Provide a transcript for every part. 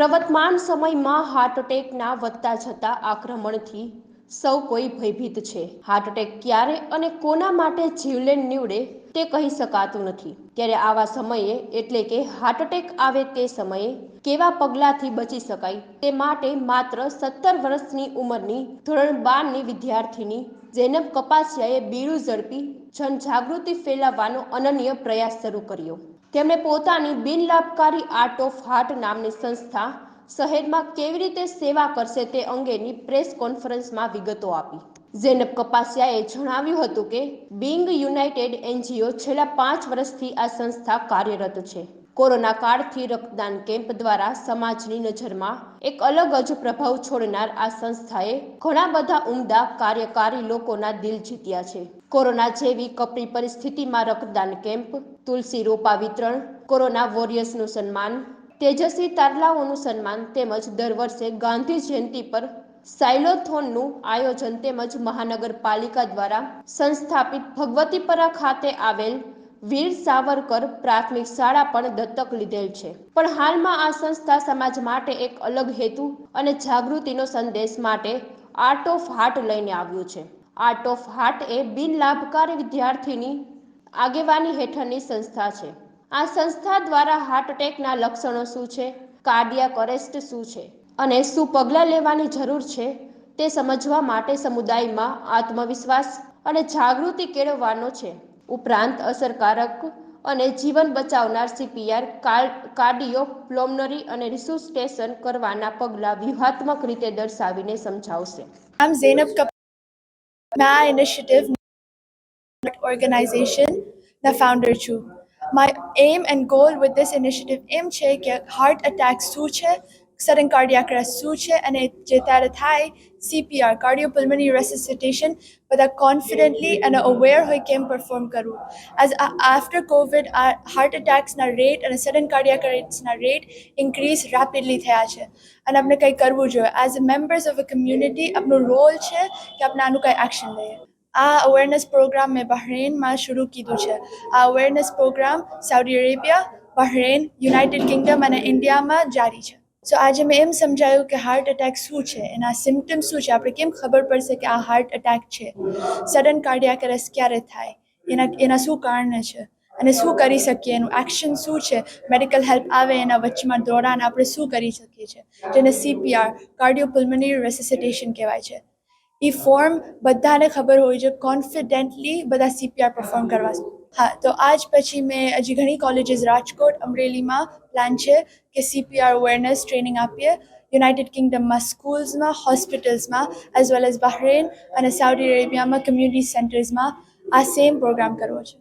પ્રવર્તમાન સમયમાં હાર્ટ એટેકના વધતા જતા આક્રમણથી સૌ કોઈ ભયભીત છે. હાર્ટ એટેક ક્યારે અને કોના માટે જીવલેણ નીવડે તે કહી શકાતું નથી. ત્યારે આવા સમયે એટલે કે હાર્ટ એટેક આવે તે સમયે કેવા પગલાંથી બચી શકાય તે માટે માત્ર સત્તર વર્ષની ઉંમરની ધોરણ બારની વિદ્યાર્થીની જૈનબ કપાસિયાએ બીડું ઝડપી જનજાગૃતિ ફેલાવવાનો અનન્ય પ્રયાસ શરૂ કર્યો. તેમણે પોતાની બિનલાભકારી આર્ટ ઓફ હાર્ટ નામની સંસ્થા શહેરમાં કેવી રીતે સેવા કરશે તે અંગેની પ્રેસ કોન્ફરન્સમાં વિગતો આપી. ઝેનબ કપાસિયાએ જણાવ્યું હતું કે બિંગ યુનાઇટેડ એનજીઓ છેલ્લા પાંચ વર્ષથી આ સંસ્થા કાર્યરત છે. કોરોના કાળથી રક્તદાન કેમ્પ દ્વારા સમાજની નજરમાં એક અલગ જ પ્રભાવ છોડનાર આ સંસ્થાએ ઘણા બધા ઉમદા કાર્યકારી લોકોના દિલ જીત્યા છે. કોરોના જેવી કપરી પરિસ્થિતિમાં રક્તદાન કેમ્પ, તુલસી રોપા વિતરણ, કોરોના વોરિયર્સનું સન્માન, તેજસ્વી તારલાઓનું સન્માન તેમજ દર વર્ષે ગાંધી જયંતિ પર સાયલોથોનનું આયોજન તેમજ મહાનગરપાલિકા દ્વારા સંસ્થાપિત ભગવતીપરા ખાતે આવેલ વીર સાવરકર પ્રાથમિક શાળા પણ દત્તક લીધેલ છે. પણ હાલમાં આ સંસ્થા સમાજ માટે એક અલગ હેતુ અને જાગૃતિનો સંદેશ માટે આર્ટ ઓફ હાર્ટ લઈને આવ્યું છે. આર્ટ ઓફ હાર્ટ એ બિન લાભકારી વિદ્યાર્થીની આગેવાની હેઠળની સંસ્થા છે. આ સંસ્થા દ્વારા હાર્ટ એટેકના લક્ષણો શું છે? કાર્ડિયાક અરેસ્ટ શું છે? અને શું પગલાં લેવાની જરૂર છે? તે સમજવા માટે સમુદાયમાં આત્મવિશ્વાસ અને જાગૃતિ કેળવવાનો છે. ઉપરાંત અસરકારક અને જીવન બચાવનાર સીપીઆર કાર્ડિયો પ્લોમનરી અને રિસુસ્ટેશન કરવાના પગલાં વ્યૂહાત્મક રીતે દર્શાવીને સમજાવશે આમ Kapoor. My initiative organization, the founder છું My aim and goal with this initiative એમ છે કે હાર્ટ અટેક શું છે સડન કાર્ડિયાક અરેસ્ટ શું છે? અને જે ત્યારે થાય સીપીઆર કાર્ડિયોપલ્મની રેસિસિટેશન બધા કોન્ફિડન્ટલી અને અવેર હોય કેમ પરફોર્મ કરવું? એઝ આફ્ટર કોવિડ આ હાર્ટ એટેક્સના રેટ અને સડન કાર્ડિયાક અરેસ્ટના રેટ ઇન્ક્રીઝ રેપિડલી થયા છે. અને આપણે કંઈ કરવું જોઈએ. As a members of a community આપણું રોલ છે કે આપણે આનું કંઈ એક્શન લઈએ. આ અવેરનેસ પ્રોગ્રામ મેં બહરેનમાં શરૂ કીધું છે. આ awareness program Saudi Arabia Bahrain United Kingdom અને ઇન્ડિયામાં જારી છે. સો આજે મેં એમ સમજાયું કે હાર્ટ એટેક શું છે? એના સિમ્ટમ્સ શું છે? આપણે કેમ ખબર પડશે કે આ હાર્ટ એટેક છે? સડન કાર્ડિયાક અરેસ્ટ ક્યારે થાય? એના એના શું કારણે છે? અને શું કરી શકીએ? એનું એક્શન શું છે? મેડિકલ હેલ્પ આવે એના વચમાં દોરાન આપણે શું કરી શકીએ છીએ? જેને સીપીઆર કાર્ડિયોપલ્મનરી રેસિસિટેશન કહેવાય છે. એ ફોર્મ બધાને ખબર હોય છે કોન્ફિડેન્ટલી બધા સીપીઆર પરફોર્મ કરવા. હા, તો આજ પછી મેં હજી ઘણી કોલેજીસ રાજકોટ, અમરેલીમાં પ્લાન છે કે સીપીઆર અવેરનેસ ટ્રેનિંગ આપીએ. યુનાઇટેડ કિંગડમમાં સ્કૂલ્સમાં હોસ્પિટલ્સમાં એઝ વેલ એઝ બહરેન અને સાઉદી અરેબિયામાં કમ્યુનિટી સેન્ટર્સમાં આ સેમ પ્રોગ્રામ કરવો છે.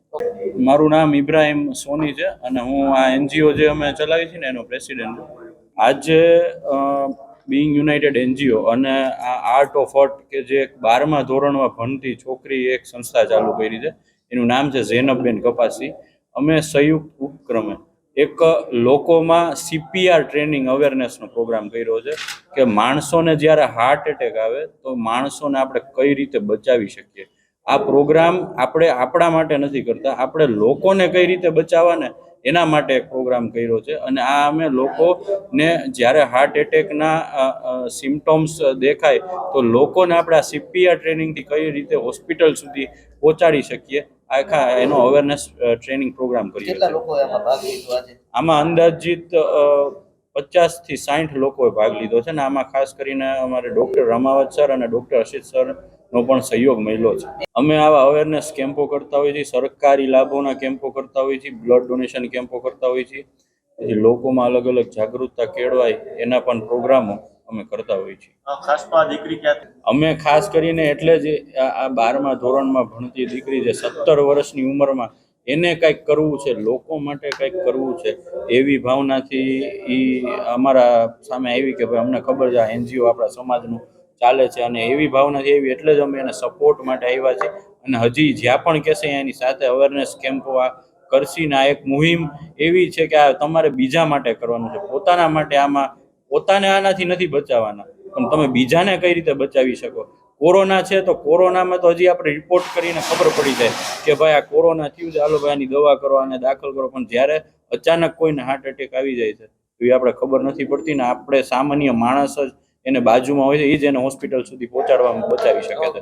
મારું નામ ઇબ્રાહિમ સોની છે અને હું આ એનજીઓ જે અમે ચલાવી છે ને એનો પ્રેસિડેન્ટ છું. આજે બિંગ યુનાઇટેડ એનજીઓ અને આ આર્ટ ઓફ આર્ટ કે જે બારમા ધોરણમાં ભણતી છોકરી એક સંસ્થા ચાલુ કરી છે. એનું નામ છે ઝેનબબેન કપાસી. અમે સંયુક્ત ઉપક્રમે એક લોકોમાં સીપીઆર ટ્રેનિંગ અવેરનેસનો પ્રોગ્રામ કર્યો છે કે માણસોને જ્યારે હાર્ટ એટેક આવે તો માણસોને આપણે કઈ રીતે બચાવી શકીએ? આ પ્રોગ્રામ આપણે આપણા માટે નથી કરતા, આપણે લોકોને કઈ રીતે બચાવવાને એના માટે એક પ્રોગ્રામ કર્યો છે. અને આ અમે લોકોને જ્યારે હાર્ટ એટેકના સિમ્ટોમ્સ દેખાય તો લોકોને આપણે આ સીપીઆર ટ્રેનિંગથી કઈ રીતે હોસ્પિટલ સુધી પહોંચાડી શકીએ આખા એનો અવેરનેસ ટ્રેનિંગ પ્રોગ્રામ કરીએ આમાં અંદાજિત પચાસથી સાઠ લોકોએ ભાગ લીધો છે. ને આમાં ખાસ કરીને અમારે ડૉક્ટર રમાવત સર અને ડોક્ટર અશિત સર નો પણ સહયોગ મળ્યો છે. અમે આવા અવેરનેસ કેમ્પો કરતા હોઈએ છીએ સરકારી લાભોના કેમ્પો કરતા હોઈએ છીએ બ્લડ ડોનેશન કેમ્પો કરતા હોઈએ છીએ. પછી લોકોમાં અલગ અલગ જાગૃતતા કેળવાય એના પણ પ્રોગ્રામો અમે કરતા હોઈએ છીએ. અમે ખાસ કરીને એટલે જ આ આ બારમા ધોરણમાં ભણતી દીકરી જે સત્તર વર્ષની ઉંમરમાં એને કંઈક કરવું છે લોકો માટે કંઈક કરવું છે એવી ભાવનાથી એ અમારા સામે આવી કે ભાઈ અમને ખબર છે આ એનજીઓ આપણા સમાજનું ચાલે છે અને એવી ભાવનાથી એવી એટલે જ અમે એને સપોર્ટ માટે આવ્યા છે. અને હજી જ્યાં પણ કહેશે એની સાથે અવેરનેસ કેમ્પો આ કરશીને આ એક મુહિમ એવી છે કે આ તમારે બીજા માટે કરવાનું છે. પોતાના માટે આમાં, પોતાને આનાથી નથી બચાવવાના પણ તમે બીજાને કઈ રીતે બચાવી શકો? કોરોના છે તો કોરોનામાં તો હજી આપણે રિપોર્ટ કરીને ખબર પડી જાય કે ભાઈ આ કોરોના થયું છે, હાલો ભાઈ આની દવા કરો અને દાખલ કરો. પણ જ્યારે અચાનક કોઈને હાર્ટ એટેક આવી જાય છે એવી આપણે ખબર નથી પડતી ને આપણે સામાન્ય માણસ જ એને બાજુમાં હોય છે એ જ એને હોસ્પિટલ સુધી પહોંચાડવામાં બચાવી શકે છે.